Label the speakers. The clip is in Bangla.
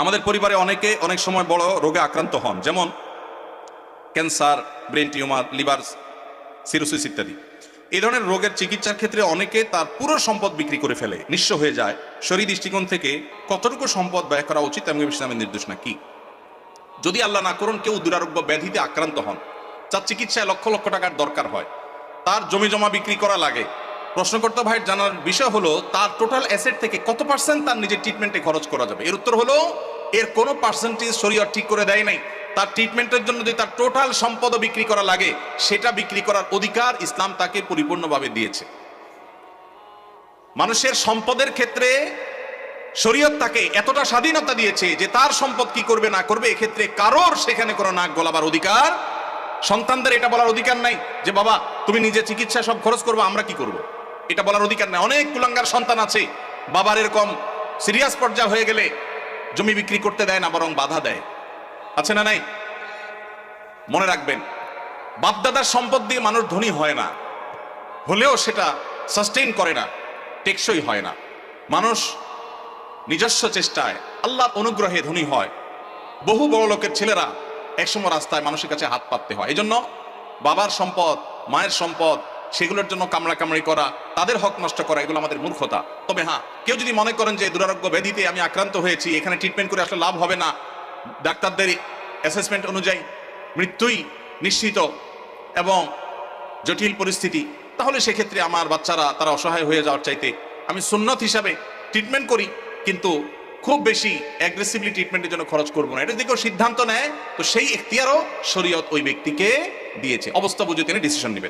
Speaker 1: আমাদের পরিবারে অনেকে অনেক সময় বড় রোগে আক্রান্ত হন, যেমন cancer, brain tumour, liver cirrhosis ইত্যাদি। এই ধরনের রোগের চিকিৎসার ক্ষেত্রে অনেকে তার পুরো সম্পদ বিক্রি করে ফেলে, নিঃস্ব হয়ে যায়। শরীর দৃষ্টিকোণ থেকে কতটুকু সম্পদ ব্যয় করা উচিত এবং ইসলামের নির্দেশ না কি? যদি আল্লাহ না করুন, কেউ দুরারোগ্য ব্যাধিতে আক্রান্ত হন, যার চিকিৎসায় লক্ষ লক্ষ টাকার দরকার হয়, তার জমি জমা বিক্রি করা লাগে। প্রশ্নকর্তা ভাইয়ের জানার বিষয় হলো, তার টোটাল অ্যাসেট থেকে কত পার্সেন্ট তার নিজের ট্রিটমেন্টে খরচ করা যাবে? এর উত্তর হলো এর কোনো পার্সেন্টেজ শরীয়ত ঠিক করে দেয় নাই। তার ট্রিটমেন্টের জন্য যদি তার টোটাল সম্পদও বিক্রি করা লাগে, সেটা বিক্রি করার অধিকার ইসলাম তাকে পরিপূর্ণভাবে দিয়েছে। মানুষের সম্পদের ক্ষেত্রে শরীয়ত তাকে এতটা স্বাধীনতা দিয়েছে যে তার সম্পদ কি করবে, না করবে, এক্ষেত্রে কারোর সেখানে কোনো নাক গলাবার অধিকার, সন্তানদের এটা বলার অধিকার নাই যে, বাবা, তুমি নিজে চিকিৎসা সব খরচ করব, আমরা কি করব। এটা বলার অধিকার নাই। অনেক কুলাঙ্গার সন্তান আছে, বাবার এরকম সিরিয়াস পর্যায়ে হয়ে গেলে জমি বিক্রি করতে দেয় না, বরং বাধা দেয়। আছে না নাই? মনে রাখবেন, বাপদাদার সম্পদ দিয়ে মানুষ ধনী হয় না। হলেও সেটা সাস্টেইন করে না, টেকসই হয় না। মানুষ নিজস্ব চেষ্টায় আল্লাহর অনুগ্রহে ধনী হয়। বহু বড় লোকের ছেলেরা একসময় রাস্তায় মানুষের কাছে হাত পাততে হয়। এজন্য বাবার সম্পদ, মায়ের সম্পদ সেগুলোর জন্য কামড়া কামড়ি করা, তাদের হক নষ্ট করা, এগুলো আমাদের মূর্খতা। তবে হ্যাঁ কেউ যদি মনে করেন যে দুরারোগ্য ব্যাধিতে আমি আক্রান্ত হয়েছি, এখানে ট্রিটমেন্ট করে আসলে লাভ হবে না, ডাক্তারদের অ্যাসেসমেন্ট অনুযায়ী মৃত্যুই নিশ্চিত এবং জটিল পরিস্থিতি, তাহলে সেক্ষেত্রে আমার বাচ্চারা, তারা অসহায় হয়ে যাওয়ার চাইতে আমি সুন্নত হিসাবে ট্রিটমেন্ট করি, কিন্তু খুব বেশি অ্যাগ্রেসিভলি ট্রিটমেন্টের জন্য খরচ করব না। এটা যদি কেউ সিদ্ধান্ত নেয়, তো সেই এখতিয়ারও শরীয়ত ওই ব্যক্তিকে দিয়েছে। অবস্থা বুঝে তিনি ডিসিশন নেবেন।